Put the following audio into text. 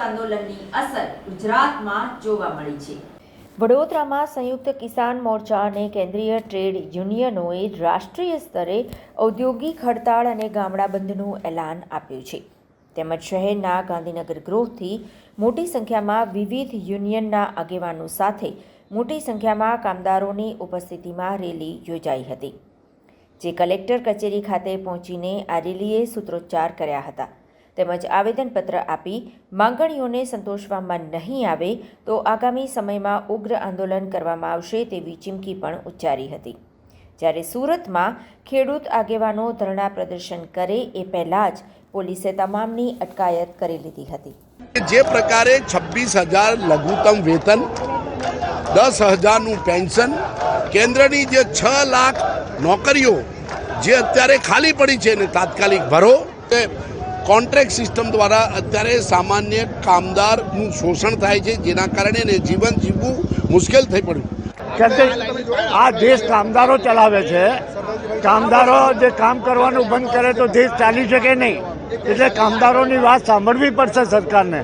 આંદોલનની અસર ગુજરાતમાં જોવા મળી છે. વડોદરામાં સંયુક્ત કિસાન મોરચા અને કેન્દ્રીય ટ્રેડ યુનિયનોએ રાષ્ટ્રીય સ્તરે ઔદ્યોગિક હડતાળ અને ગામડા બંધનું એલાન આપ્યું છે. તેમજ શહેરના ગાંધીનગર ગૃહથી મોટી સંખ્યામાં વિવિધ યુનિયનના આગેવાનો સાથે મોટી સંખ્યામાં કામદારોની ઉપસ્થિતિમાં રેલી યોજાઈ હતી. જે કલેક્ટર કચેરી ખાતે પહોંચીને આ રેલીએ સૂત્રોચ્ચાર કર્યા હતા. તેમજ આવેદનપત્ર આપી માંગણીઓને સંતોષવામાં નહીં આવે તો આગામી સમયમાં ઉગ્ર આંદોલન કરવામાં આવશે તેવી ચીમકી પણ ઉચ્ચારી હતી. જ્યારે સુરતમાં ખેડૂત આગેવાનો ધરણા પ્રદર્શન કરે એ પહેલાં જ પોલીસે તમામની અટકાયત કરી લીધી હતી. જે પ્રકારે છવ્વીસ હજાર લઘુત્તમ વેતન, દસ હજારનું પેન્શન, કેન્દ્રની જે છ લાખ નોકરીઓ જે અત્યારે ખાલી પડી છે ને તાત્કાલિક ભરો. કોન્ટ્રાક્ટ સિસ્ટમ દ્વારા અત્યારે સામાન્ય કામદારનું શોષણ થાય છે, જેના કારણે એને જીવન જીવવું મુશ્કેલ થઈ પડ્યું. આ દેશ કામદારો ચલાવે છે. કામદારો જે કામ કરવાનું બંધ કરે તો દેશ ચાલી શકે નહીં. એટલે કામદારોની વાત સાંભળવી પડશે સરકારને.